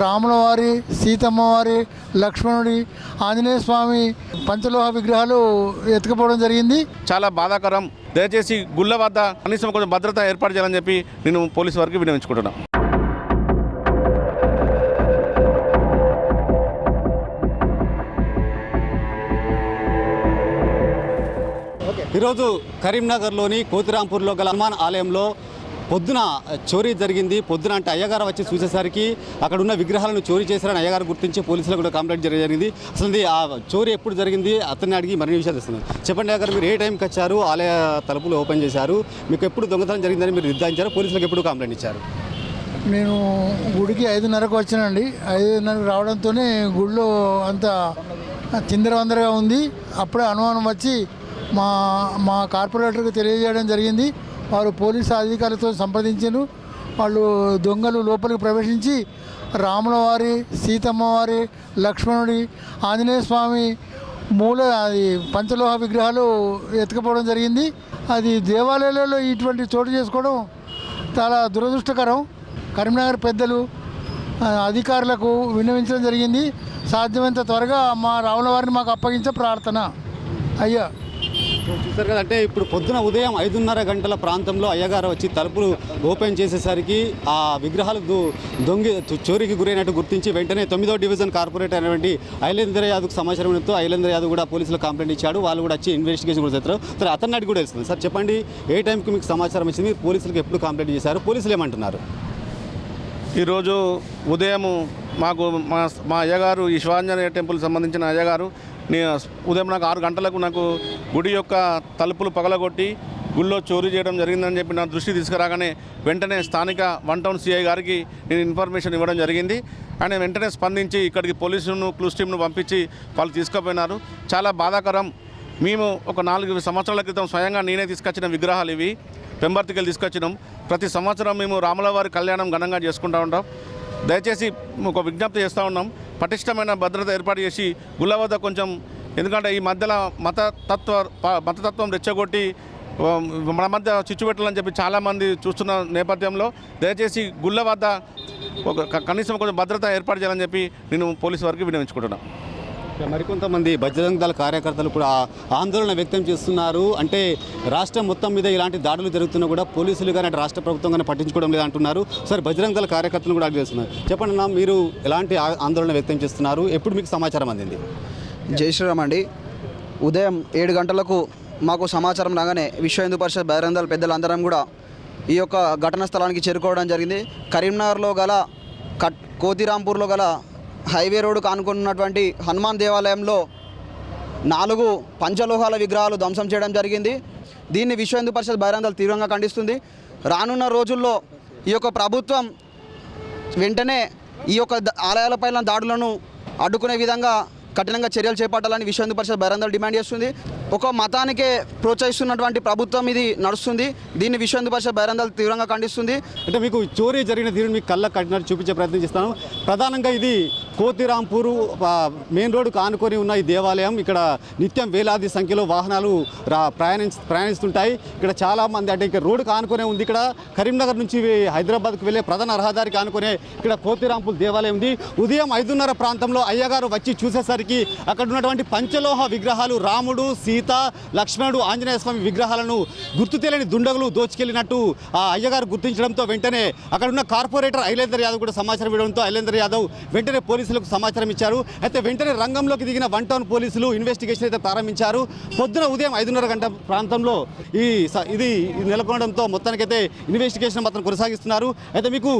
రాముల వారి సీతమ్మ వారి లక్ష్మణుడి ఆంజనేయ స్వామి పంచలోహ విగ్రహాలు ఎత్తుకుపోవడం జరిగింది. చాలా బాధాకరం. దయచేసి గుళ్ళ వద్ద కనీసం కొంచెం భద్రత ఏర్పాటు చేయాలని చెప్పి నేను పోలీసు వారికి విన్నవించుకుంటున్నాను ఈరోజు కరీంనగర్లోని కోతిరాంపూర్లో గల హనుమాన్ ఆలయంలో పొద్దున చోరీ జరిగింది. పొద్దున అంటే అయ్యగారు వచ్చి చూసేసరికి అక్కడ ఉన్న విగ్రహాలను చోరీ చేశారని అయ్యగారు గుర్తించి పోలీసులకు కూడా కంప్లైంట్ జరిగింది. అసలు ఆ చోరీ ఎప్పుడు జరిగింది? అతన్ని అడిగి మరిన్ని విషయాలు ఇస్తున్నాను చెప్పండి అయ్యగారు మీరు ఏ టైంకి వచ్చారు ఆలయ తలుపులు ఓపెన్ చేశారు. మీకు ఎప్పుడు దొంగతనం జరిగిందని మీరు నిర్ధారించారు? పోలీసులకు ఎప్పుడు కంప్లైంట్ ఇచ్చారు? నేను గుడికి ఐదున్నరకు వచ్చానండి. ఐదున్నరకు రావడంతోనే గుడిలో అంత చిందరవందరగా ఉంది. అప్పుడే అనుమానం వచ్చి మా మా కార్పొరేటర్కి తెలియజేయడం జరిగింది. వారు పోలీసు అధికారులతో సంప్రదించారు వాళ్ళు దొంగలు లోపలికి ప్రవేశించి రాములవారి సీతమ్మవారి లక్ష్మణుడి ఆంజనేయ స్వామి మూల అది పంచలోహ విగ్రహాలు ఎత్తుకుపోవడం జరిగింది. అది దేవాలయాలలో ఇటువంటి చోటు చేసుకోవడం చాలా దురదృష్టకరం. కరీంనగర్ పెద్దలు అధికారులకు విన్నవించడం జరిగింది. సాధ్యమైనంత త్వరగా మా రాముల వారిని మాకు అప్పగించే ప్రార్థన. అయ్యా. చూసారు కదా అంటే ఇప్పుడు పొద్దున ఉదయం ఐదున్నర గంటల ప్రాంతంలో అయ్యగారు వచ్చి తలుపులు ఓపెన్ చేసేసరికి ఆ విగ్రహాలు దొంగి చోరీకి గురైనట్టు గుర్తించి వెంటనే తొమ్మిదో డివిజన్ కార్పొరేటర్ అయినటువంటి ఐలేంద్ర యాదవ్కు సమాచారం ఇస్తూ ఐలేంద్ర యాదవ్ కూడా పోలీసులు కంప్లైంట్ ఇచ్చాడు. వాళ్ళు కూడా వచ్చి ఇన్వెస్టిగేషన్ కూడా చేస్తారు. సరే అతన్ని కూడా తెలుస్తుంది. సార్ చెప్పండి ఏ టైంకి మీకు సమాచారం వచ్చింది? పోలీసులకు ఎప్పుడు కంప్లైంట్ చేశారు? పోలీసులు ఏమంటున్నారు? ఈరోజు ఉదయం మాకు మా మా అయ్యగారు ఈ శివాంజనేయ టెంపుల్ సంబంధించిన అయ్యగారు ఉదయం నాకు ఆరు గంటలకు నాకు గుడి యొక్క తలుపులు పగలగొట్టి గుళ్ళో చోరీ చేయడం జరిగిందని చెప్పి నా దృష్టి తీసుకురాగానే వెంటనే స్థానిక వన్ టౌన్ సిఐ గారికి నేను ఇన్ఫర్మేషన్ ఇవ్వడం జరిగింది. ఆయన వెంటనే స్పందించి ఇక్కడికి పోలీసులను క్లూస్ టీమ్ను పంపించి వాళ్ళు తీసుకుపోయినారు. చాలా బాధాకరం. మేము ఒక నాలుగు సంవత్సరాల క్రితం స్వయంగా నేనే తీసుకొచ్చిన విగ్రహాలు ఇవి. పెంబర్తికెళ్ళి తీసుకొచ్చినాం. ప్రతి సంవత్సరం మేము రాములవారి కళ్యాణం ఘనంగా చేసుకుంటూ ఉంటాం. దయచేసి ఒక విజ్ఞప్తి చేస్తూ ఉన్నాం. పటిష్టమైన భద్రత ఏర్పాటు చేసి గుళ్ళ వద్ద కొంచెం ఎందుకంటే ఈ మధ్యలో మతతత్వ ప- మతతత్వం రెచ్చగొట్టి మన మధ్య చిచ్చు పెట్టాలని చెప్పి చాలామంది చూస్తున్న నేపథ్యంలో దయచేసి గుళ్ళ వద్ద ఒక కనీసం కొంచెం భద్రత ఏర్పాటు చేయాలని చెప్పి నేను పోలీసు వారికి వినియోగించుకుంటున్నాను మరికొంతమంది బజరంగ దళ కార్యకర్తలు కూడా ఆందోళన వ్యక్తం చేస్తున్నారు. అంటే రాష్ట్రం మొత్తం మీద ఇలాంటి దాడులు జరుగుతున్నా కూడా పోలీసులు కానీ రాష్ట్ర ప్రభుత్వం కానీ పట్టించుకోవడం లేదంటున్నారు సరే బజరంగ దళ కార్యకర్తలు కూడా అడిగి చేస్తున్నారు. చెప్పండి అన్న మీరు ఎలాంటి ఆ- ఆందోళన వ్యక్తం చేస్తున్నారు? ఎప్పుడు మీకు సమాచారం అందింది? జై శ్రీరామ్ అండి. ఉదయం ఏడు గంటలకు మాకు సమాచారం రాగానే విశ్వ హిందూ పరిషత్ బహిరందాల పెద్దలందరం కూడా ఈ యొక్క ఘటన స్థలానికి చేరుకోవడం జరిగింది. కరీంనగర్లో గల కట్ కోతిరాంపూర్లో గల హైవే రోడ్డు కానుకున్నటువంటి హనుమాన్ దేవాలయంలో నాలుగు పంచలోహాల విగ్రహాలు ధ్వంసం చేయడం జరిగింది. దీన్ని విశ్వ హిందూ పరిషత్ బహిరంగాలు తీవ్రంగా ఖండిస్తుంది. రానున్న రోజుల్లో ఈ యొక్క ప్రభుత్వం వెంటనే ఈ యొక్క ఆలయాలపైన దాడులను అడ్డుకునే విధంగా కఠినంగా చర్యలు చేపట్టాలని విశ్వ హిందూ పరిషత్ బహిరంగాలు డిమాండ్ చేస్తుంది. ఒక మతానికే ప్రోత్సహిస్తున్నటువంటి ప్రభుత్వం ఇది నడుస్తుంది. దీన్ని విశ్వందు భాష పరిషత్ తీవ్రంగా ఖండిస్తుంది. అంటే మీకు చోరీ జరిగిన తీరుని మీకు కళ్ళ కట్టినట్టు చూపించే ప్రయత్నం చేస్తాను. ప్రధానంగా ఇది కోతిరాంపూరు మెయిన్ రోడ్డు కానుకొని ఉన్న ఈ దేవాలయం. ఇక్కడ నిత్యం వేలాది సంఖ్యలో వాహనాలు రా ప్రయాణి ప్రయాణిస్తుంటాయి. ఇక్కడ చాలా మంది అంటే ఇక్కడ రోడ్డు కానుకొనే ఉంది. ఇక్కడ కరీంనగర్ నుంచి హైదరాబాద్కు వెళ్ళే ప్రధాన రహదారికి ఆనుకునే ఇక్కడ కోతిరాంపూర్ దేవాలయం ఉంది. ఉదయం ఐదున్నర ప్రాంతంలో అయ్యగారు వచ్చి చూసేసరికి అక్కడ ఉన్నటువంటి పంచలోహ విగ్రహాలు రాముడు సీత లక్ష్మణుడు ఆంజనేయ స్వామి విగ్రహాలను గుర్తు తెలియని దుండగులు దోచుకెళ్ళినట్టు ఆ అయ్యగారు గుర్తించడంతో వెంటనే అక్కడ ఉన్న కార్పొరేటర్ ఐలేందర్ యాదవ్ కూడా సమాచారం ఇవ్వడంతో ఐలేందర్ యాదవ్ వెంటనే పోలీసులకు సమాచారం ఇచ్చారు. అయితే వెంటనే రంగంలోకి దిగిన వన్ టౌన్ పోలీసులు ఇన్వెస్టిగేషన్ అయితే ప్రారంభించారు. పొద్దున ఉదయం ఐదున్నర గంట ప్రాంతంలో ఈ ఇది నెలకొనడంతో మొత్తానికైతే ఇన్వెస్టిగేషన్ మాత్రం కొనసాగిస్తున్నారు. అయితే మీకు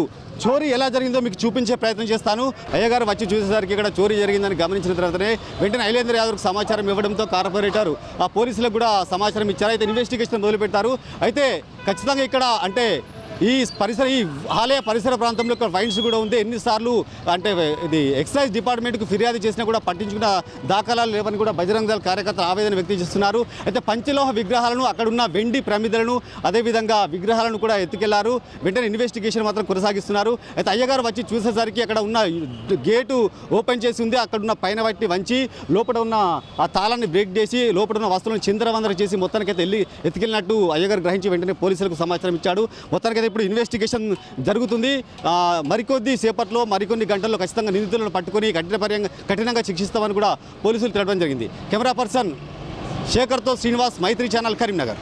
చోరీ ఎలా జరిగిందో మీకు చూపించే ప్రయత్నం చేస్తాను. అయ్యగారు వచ్చి చూసేసరికి ఇక్కడ చోరీ జరిగిందని గమనించిన తర్వాతనే వెంటనే ఐలేంద్ర యాదవ్కి సమాచారం ఇవ్వడంతో కార్పొరేటర్ ఆ పోలీసులకు కూడా సమాచారం ఇచ్చారు. అయితే ఇన్వెస్టిగేషన్ మొదలుపెట్టారు. అయితే ఖచ్చితంగా ఇక్కడ అంటే ఈ పరిసర ఈ ఆలయ పరిసర ప్రాంతంలో ఇక్కడ వైన్స్ కూడా ఉంది. ఎన్నిసార్లు అంటే ఇది ఎక్సైజ్ డిపార్ట్మెంట్కు ఫిర్యాదు చేసినా కూడా పట్టించుకున్న దాఖలాలు లేవని కూడా బజరంగ దళ కార్యకర్తలు ఆవేదన వ్యక్తం చేస్తున్నారు. అయితే పంచలోహ విగ్రహాలను అక్కడున్న వెండి ప్రమిదలను అదేవిధంగా విగ్రహాలను కూడా ఎత్తుకెళ్ళారు. వెంటనే ఇన్వెస్టిగేషన్ మాత్రం కొనసాగిస్తున్నారు. అయితే అయ్యగారు వచ్చి చూసేసరికి అక్కడ ఉన్న గేటు ఓపెన్ చేసి ఉంది. అక్కడున్న పైన వాటిని వంచి లోపల ఉన్న ఆ తాళాన్ని బ్రేక్ చేసి లోపల ఉన్న వస్తువులను చిందరవందర చేసి మొత్తానికైతే వెళ్ళి ఎత్తుకెళ్ళినట్టు అయ్యగారు గ్రహించి వెంటనే పోలీసులకు సమాచారం ఇచ్చాడు. మొత్తానికైతే ఇప్పుడు ఇన్వెస్టిగేషన్ జరుగుతుంది. మరికొద్ది సేపట్లో మరికొన్ని గంటల్లో ఖచ్చితంగా నిందితులను పట్టుకొని కఠిన పర్యంగా కఠినంగా శిక్షిస్తామని కూడా పోలీసులు తెలపడం జరిగింది. కెమెరా పర్సన్ శేఖర్తో శ్రీనివాస్ మైత్రి ఛానల్ కరీంనగర్.